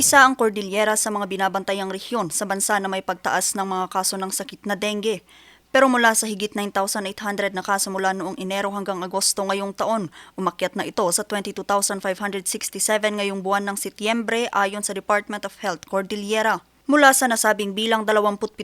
Isa ang Cordillera sa mga binabantayang rehiyon sa bansa na may pagtaas ng mga kaso ng sakit na dengue. Pero mula sa higit 9,800 na kaso mula noong Enero hanggang Agosto ngayong taon, umakyat na ito sa 22,567 ngayong buwan ng Setyembre ayon sa Department of Health Cordillera. Mula sa nasabing bilang 27%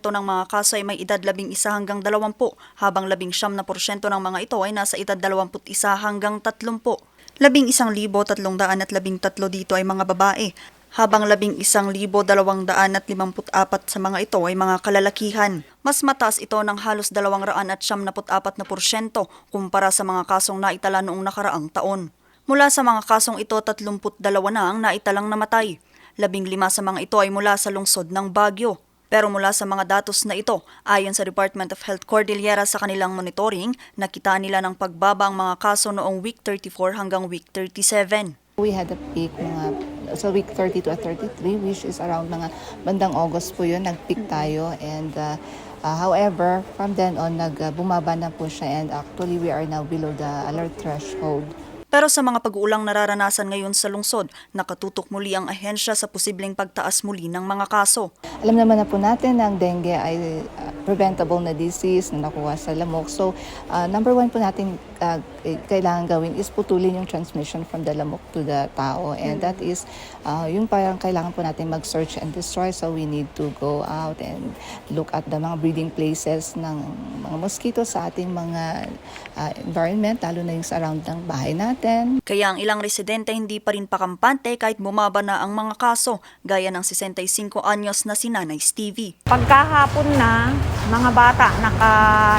ng mga kaso ay may edad 11 hanggang 20, habang 19% ng mga ito ay nasa edad 21 hanggang 30. Labing isang libo tatlong daan at labing tatlo dito ay mga babae, habang labing isang libo dalawang daan at limamput apat sa mga ito ay mga kalalakihan. Mas mataas ito ng halos dalawang raan at siyam naput apat na porsyento kumpara sa mga kasong naitala noong nakaraang taon. Mula sa mga kasong ito, 32 na ang naitalang namatay. Labing lima sa mga ito ay mula sa lungsod ng Baguio. Pero mula sa mga datos na ito, ayon sa Department of Health Cordillera sa kanilang monitoring, nakita nila ng pagbaba ang mga kaso noong week 34 hanggang week 37. We had a peak mga sa week 30 to 33 which is around mga bandang August po yun nag-peak tayo and uh, uh, however from then on nag uh, bumaba na po siya and actually we are now below the alert threshold. Pero sa mga pag-uulang nararanasan ngayon sa lungsod, nakatutok muli ang ahensya sa posibleng pagtaas muli ng mga kaso. Alam naman na po natin na ang dengue ay uh, preventable na disease na nakuha sa lamok. So, uh, number one po natin uh, kailangan gawin is putulin yung transmission from the lamok to the tao. And that is, uh, yung parang kailangan po natin mag-search and destroy. So, we need to go out and look at the mga breeding places ng mga mosquito sa ating mga uh, environment, lalo na yung sa around ng bahay natin. Kaya ang ilang residente hindi pa rin pakampante kahit bumaba na ang mga kaso, gaya ng 65 anyos na si Nanay Stevie. Pagkahapon na, mga bata naka,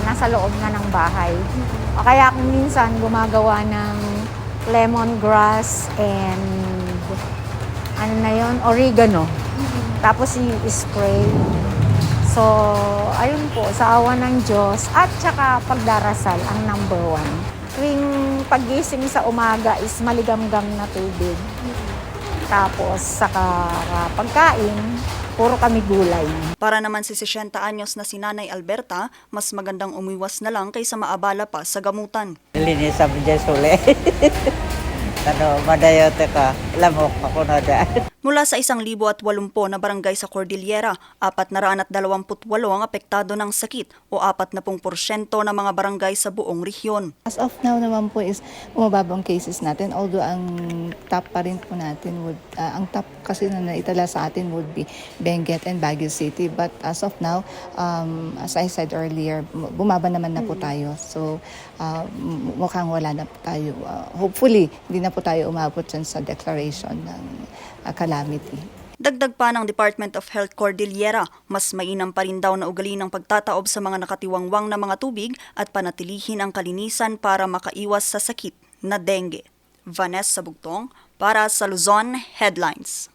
nasa loob na ng bahay. O kaya kung minsan gumagawa ng lemongrass and ano na yon oregano. Tapos i-spray. So, ayun po, sa awa ng Diyos at saka pagdarasal ang number one. Tuwing pagising sa umaga is maligamgam na tubig. Tapos, saka pagkain, puro kami gulay. Para naman si 60 anyos na si Nanay Alberta, mas magandang umiwas na lang kaysa maabala pa sa gamutan. Linis sa suli. ano, madayote ka. Lamok ako na daan. Mula sa 1,080 na barangay sa Cordillera, 428 ang apektado ng sakit o 40% ng mga barangay sa buong rehiyon. As of now naman po is bumababa ang cases natin although ang top pa rin po natin would uh, ang top kasi na naitala sa atin would be Benguet and Baguio City but as of now um, as I said earlier bu- bumaba naman na po tayo so uh, mukhang wala na po tayo Uh, hopefully hindi na po tayo umabot sa declaration ng uh, calamity. Dagdag pa ng Department of Health Cordillera, mas mainam pa rin daw na ugali ng pagtataob sa mga nakatiwangwang na mga tubig at panatilihin ang kalinisan para makaiwas sa sakit na dengue. Vanessa Bugtong para sa Luzon Headlines.